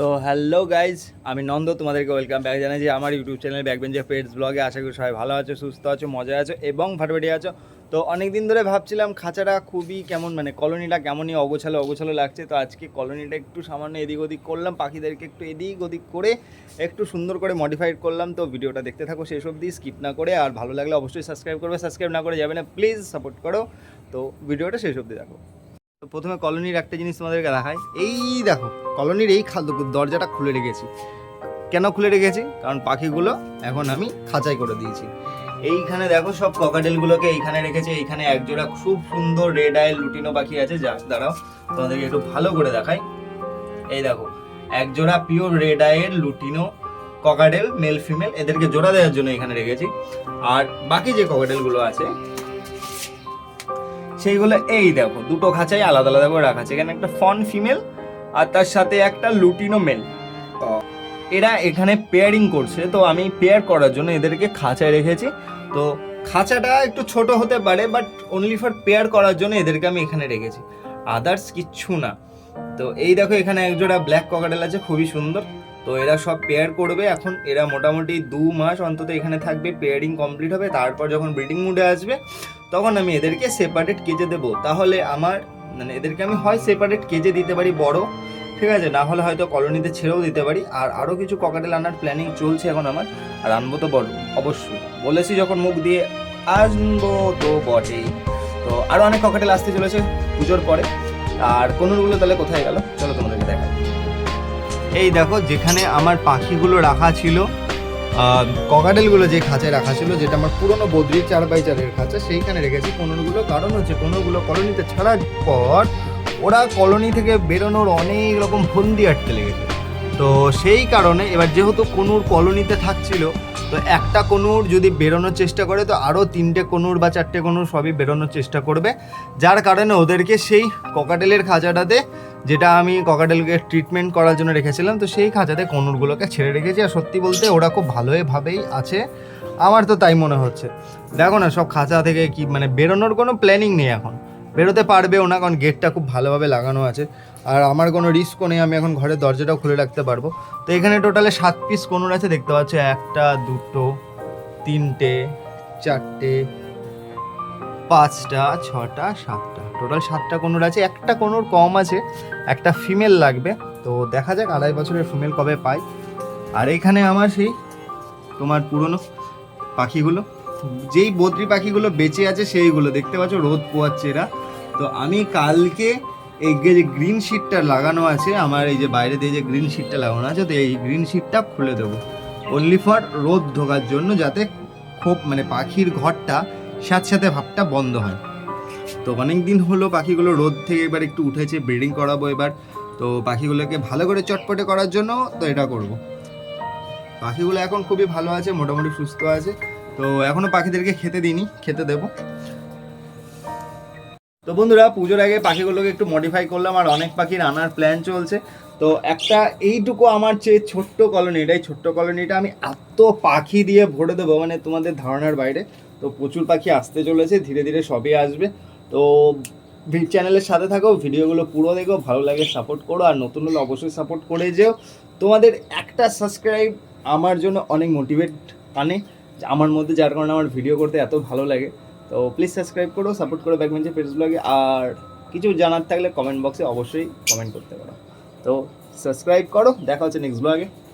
তো hello guys আমি নন্দ তোমাদেরকে ওয়েলকাম ব্যাক জানাই যে আমার ইউটিউব চ্যানেল ব্যাকবেঞ্জার পেটস ব্লগে আশা করি সবাই ভালো আছো, সুস্থ আছো মজা আছো এবং ফাটাফাটি আছো। তো অনেক দিন ধরে ভাবছিলাম খাঁচাটা খুবই কেমন মানে কলোনিটা কেমনই অগোছালো অগোছালো লাগছে। তো আজকে কলোনিটা একটু সামান্য এদিক ওদিক করলাম, পাখিদেরকে একটু এদিক ওদিক করে একটু সুন্দর করে মডিফাইড করলাম। তো ভিডিওটা দেখতে থাকো শেষ অবধি স্কিপ না করে, আর ভালো লাগলে অবশ্যই সাবস্ক্রাইব করবে সাবস্ক্রাইব না করে যাবে না প্লিজ সাপোর্ট করো। তো ভিডিওটা শেষ অবধি দেখো। তো প্রথমে কলোনির একটা জিনিস তোমাদেরকে দেখাই। এই দেখো, কলোনির এই দরজাটা খুলে রেখেছি। কেন খুলে রেখেছি? কারণ পাখিগুলো এখন আমি খাঁচাই করে দিয়েছি। এইখানে দেখো সব ককাটেলগুলোকে এইখানে রেখেছি। এইখানে একজোড়া খুব সুন্দর রেড আইল লুটিনো পাখি আছে। যা দাঁড়াও, তোমাদেরকে একটু ভালো করে দেখাই। এই দেখো, একজোড়া pure red eyed lutino cockatiel male female এদেরকে জোড়া দেওয়ার জন্য এখানে রেখেছি। আর বাকি যে ককাটেলগুলো আছে সেইগুলো এই দেখো, দুটো খাঁচাই আলাদা আলাদা করে রাখা আছে। এখানে একটা ফন ফিমেল, আর তার সাথে একটা লুটিনো মেল। এরা এখানে পেয়ারিং করছে, তো আমি পেয়ার করার জন্য এদেরকে খাঁচায় রেখেছি। তো খাঁচাটা একটু ছোট হতে পারে বাট অনলি ফর পেয়ার করার জন্য এদেরকে আমি এখানে রেখেছি। আদার্স কিচ্ছু না। তো এই দেখো, এখানে একজোড়া ব্ল্যাক ককাটেল আছে, খুবই সুন্দর। তো এরা সব পেয়ার করবে, এখন এরা মোটামুটি দু মাস অন্তত এখানে থাকবে পেয়ারিং কমপ্লিট হবে, তারপর যখন ব্রিডিং মুডে আসবে, তখন আমি এদেরকে সেপারেট কেজে দেবো। তাহলে আমার মানে এদেরকে আমি হয় সেপারেট কেজে দিতে পারি বড়, ঠিক আছে, না হলে হয়তো কলোনিতে ছেড়েও দিতে পারি, আর আরও কিছু ককাটেল আনার প্ল্যানিং চলছে এখন আমার, আর আনব তো বড়, অবশ্যই। বলেছি যখন মুখ দিয়ে, আনব তো বটেই। তো আরও অনেক ককাটেল আসতে চলেছে পুজোর পরে, আর কোনোগুলো তাহলে কোথায় গেল? চলো তোমাদেরকে দেখাই এই দেখো, যেখানে আমার পাখিগুলো রাখা ছিল ককাডেলগুলো যে খাঁচায় রাখা ছিল, যেটা আমার পুরনো বদ্রি চার বাই চারের খাঁচা, সেইখানে রেখেছি কোনোগুলো। কারণ হচ্ছে কোনোগুলো কলোনিতে ছাড়ার পর, ওরা কলোনি থেকে বেরোনোর অনেক রকম ফন্দি আটকে লেগেছে। তো সেই কারণে এবার যেহেতু কোনুর কলোনিতে থাকছিল, তো একটা কোনুর যদি বেরোনোর চেষ্টা করে, তো আরও তিনটে কোনুর বা চারটে কোনুর সবই বেরোনোর চেষ্টা করবে। যার কারণে ওদেরকে সেই ককাটেলের খাঁচাটাতে, যেটা আমি ককাটেলকে ট্রিটমেন্ট করার জন্য রেখেছিলাম, তো সেই খাঁচাতে কনুরগুলোকে ছেড়ে রেখেছি। আর সত্যি বলতে ওরা খুব ভালোভাবেই আছে। আমার তো তাই মনে হচ্ছে। দেখো না সব খাঁচা থেকে কি মানে বেরোনোর কোনো প্ল্যানিং নেই এখন। বেরোতে পারবেও না কারণ গেটটা খুব ভালোভাবে লাগানো আছে। আর আমার কোনো রিস্কও নেই, আমি এখন ঘরের দরজাটাও খুলে রাখতে পারব। তো এখানে টোটালে সাত পিস কনুর আছে, দেখতে পাচ্ছ, একটা, দুটো, তিনটে, চারটে, পাঁচটা, ছটা, সাতটা। টোটাল সাতটা কনুর আছে, একটা কনুর কম আছে, একটা ফিমেল লাগবে। তো দেখা যাক, আড়াই বছরের ফিমেল কবে পাই। আর এখানে আমার সেই তোমার পুরনো পাখিগুলো, যেই বদ্রি পাখিগুলো বেঁচে আছে সেইগুলো, দেখতে পাচ্ছ, রোদ পোয়াচ্ছে এরা। তো আমি কালকে এই যে গ্রিন শিটটা লাগানো আছে, আমার এই যে বাইরে দিয়ে যে গ্রিন শিটটা লাগানো আছে, তো এই গ্রিন শিটটা খুলে দেবো। অনলি ফর রোদ ঢোকার জন্য যাতে খুব মানে পাখির ঘরটা সাথে সাথে ভাবটা বন্ধ হয়। তো অনেক দিন হলো পাখিগুলো রোদ থেকে এবার একটু উঠেছে ব্রিডিং করাবো এবার। তো পাখিগুলোকে ভালো করে চটপটে করার জন্য তো এটা করব। পাখিগুলো এখন খুবই ভালো আছে, মোটামুটি সুস্থ আছে। তো এখনও পাখিদেরকে খেতে দিইনি, খেতে দেবো। তো বন্ধুরা, পুজোর আগে পাখিগুলোকে একটু মডিফাই করলাম আর অনেক পাখির আনার প্ল্যান চলছে। তো একটা এইটুকু আমার চেয়ে ছোট্ট কলোনি এটাই ছোট্ট কলোনিটা আমি এত পাখি দিয়ে ভরে দেবো মানে তোমাদের ধারণার বাইরে। তো প্রচুর পাখি আসতে চলেছে, ধীরে ধীরে সবই আসবে। তো চ্যানেলের সাথে থাকো, ভিডিওগুলো পুরো দেখো, ভালো লাগে সাপোর্ট করো, আর নতুন হলে অবশ্যই সাপোর্ট করে যেও। তোমাদের একটা সাবস্ক্রাইব আমার জন্য অনেক মোটিভেট আনে আমার মধ্যে যার কারণে আমার ভিডিও করতে এত ভালো লাগে। তো প্লিজ সাবস্ক্রাইব করো সাপোর্ট করো ব্যাকবেঞ্চে পেজ ব্লগে আর কিছু জানার থাকলে কমেন্ট বক্সে অবশ্যই কমেন্ট করতে পারো। তো সাবস্ক্রাইব করো, দেখা হচ্ছে নেক্সট ব্লগে